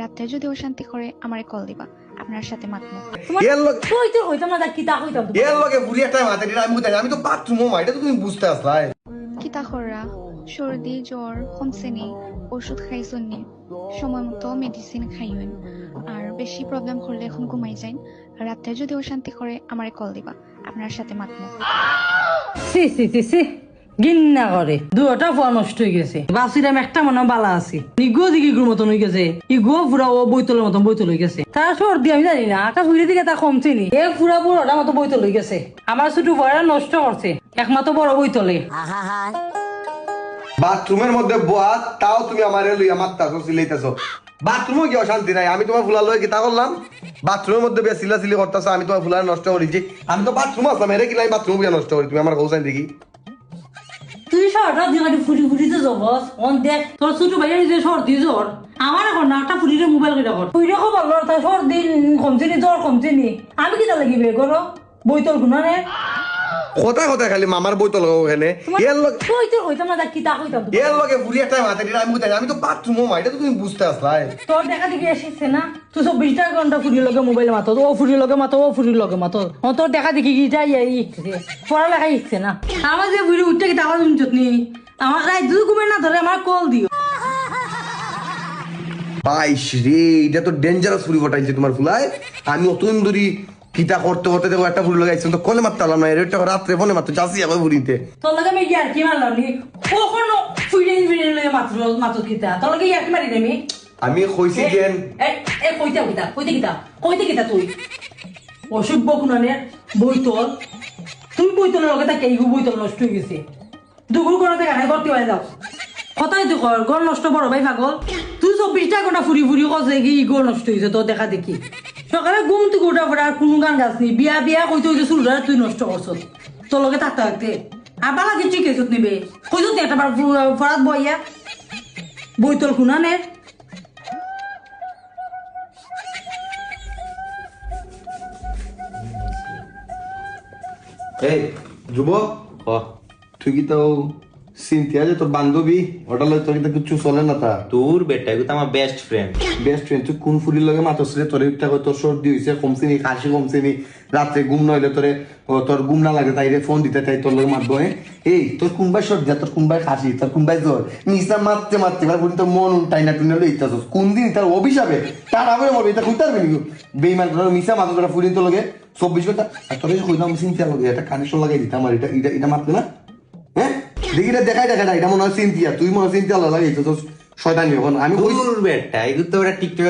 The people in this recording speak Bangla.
রাত্রে যদি অশান্তি করে আমারে কল দিবা। আপনার সাথে মাতমো। এর লগে তুই তো হইতাম না কি তা হইতাম তো এর লগে বুড়ি একটা মাথা দিলে আমি আমি তো বাথরুমও মা এটা তো তুমি বুঝতে আসলাই কিতা খররা? সর্দি জ্বর কমছেনি ওষুধ খাইছনি সময় মতো মেডিসিন খাইবেন আর বেশি প্রবলেম করলে এখন ঘুমাই যাইন। রাত্রে যদি অশান্তি করে আমারে কল দিবা। আপনার সাথে মাতমো। সি সি সি সি। গিন্না করে। দুটা নষ্ট হয়ে গেছে। ভাবছিলাম একটা মনে বালা আছে। দিকে মতন হয়ে গেছে। ও বইতলের মতন বইতল হয়ে গেছে। তার আমি জানি না। দিকে তা মতো বইতল হয়ে গেছে। আমার ছোট নষ্ট করছে। একমাত্র বড় বইতলে বাথরুমের মধ্যে বোয়া, তাও তুমি আমার লইয়া মারতাছো, সিলাইতাছো। বাথরুমও কি অশান্তি নাই? আমি তোমার ফুলা লই কি তা করলাম? বাথরুমের মধ্যে বেশ সিলা সিলি করতেছো, আমি তোমার ফুলা নষ্ট করেছি। আমি তো বাথরুম আসলাম এরে কি লাই বাথরুম নষ্ট করি, তুমি আমার কৌশান দেখি। তুই শহরটা দিন ফুটি ফুটিতে যাবস অন দেখ তোর ছোট ভাইয়ের যে সর্দি জ্বর আমার এখন নাটা ফুটিরে মোবাইল কেটে কর তুই রেখো বলল তাই সর্দি কমছে নি জ্বর কমছে নি আমি কি লাগিবে করো বইতল গুনা নে? কথা কথা খালি মামার বই তো লাগো ওখানে এর লগে তুই তো হইতাম না কি তা হইতাম এর লগে বুড়ি একটা মাথা দিলে আমি আমি তো বাথরুমও মা এটা তো তুমি বুঝতে আসলাই তোর দেখা দেখি এসেছে না? তুই চব্বিশটা ঘণ্টা ফুটির লগে মোবাইল মাতো ও ফুটির লগে মাতো ও ফুটির লগে মাতো। ও তোর দেখা দেখি কি যাই ইচ্ছে পড়ালেখা ইচ্ছে না? আমার যে বুড়ি উঠতে কি টাকা শুনছত নি আমার রাত যদি ঘুমে না ধরে আমার কল দিও। বাইশ রে এটা তো ডেঞ্জারাস ফুরি ফটাইছে তোমার ফুলায় আমি অতদিন ধরি কিতা করতে করতে দেখো একটা ফুল তো কলে মারতে পারলাম না এর একটা রাত্রে ফোনে মারতে চাষি আবার ফুরিতে তোর লগে আমি ইয়ার কি মারলাম নি। কখনো ফুইডে ফুইডে লগে মাত্র মাত্র কিতা। তোর লগে ইয়ার কি মারি আমি আমি কইছি কেন এ কইতে কিতা কইতে কিতা কইতে কিতা তুই? অসভ্য বইতল তুই বইতলের লগে বইতল নষ্ট হয়ে গেছে। দুগুর করে দেখা নাই করতে পারে যাও। কথাই তো কর গড় নষ্ট বড় ভাই পাগল। তুই চব্বিশটা ঘণ্টা ফুরি ফুরি কছে কি গড় নষ্ট হয়েছে তোর দেখা দেখি। সকালে ঘুম তুই গোটা ফোটা আর কোনো গান গাছ নি। বিয়া বিয়া কইতে হইতে চুলটা তুই নষ্ট করছ তোর লগে থাকতে থাকতে আবার লাগে ঠিক আছে নিবে। কইতো একটা বার ফরাত বইয়া বইতল কুনানের এই ধ্রুব তুই কি তো। সিনথিয়া যে তোর বান্ধবী ওটা লয় তোর কিছু চলে না তা তোর বেটা এগুলো আমার বেস্ট ফ্রেন্ড বেস্ট ফ্রেন্ড তুই কোন ফুলির লগে মাতস রে? তোর একটা কই তোর সর্দি হইছে কমছে নি কাশি কমছে নি রাত্রে ঘুম নইলে তোরে তোর ঘুম না লাগে তাইরে ফোন দিতে তাই তোর লগে মারবো হ্যাঁ? এই তোর কোনবাই সর্দি তোর কোনবাই কাশি তোর কোনবাই জ্বর? নিসা মারতে মারতে এবার বলি তোর মন টাইনা টুনে লই ইত্যাস কোন দিন তার অভিশাপে তার আগে মরবে এটা কইতে পারবি নি বেইমান তোর মিসা মাথা তোরা ফুলিন তোর লগে। চব্বিশ ঘণ্টা আর তোর কইলাম সিনথিয়া লগে এটা কানেকশন লাগাই দিতাম আর এটা এটা মারতে না? দেখি না দেখাই দেখা এটা মনে হয় সিনথিয়া। তুই মনে হয় সিনথিয়া লাগাইছিস শয়তানি। এখন আমি বলব একটা এই তো ওরা টিকটক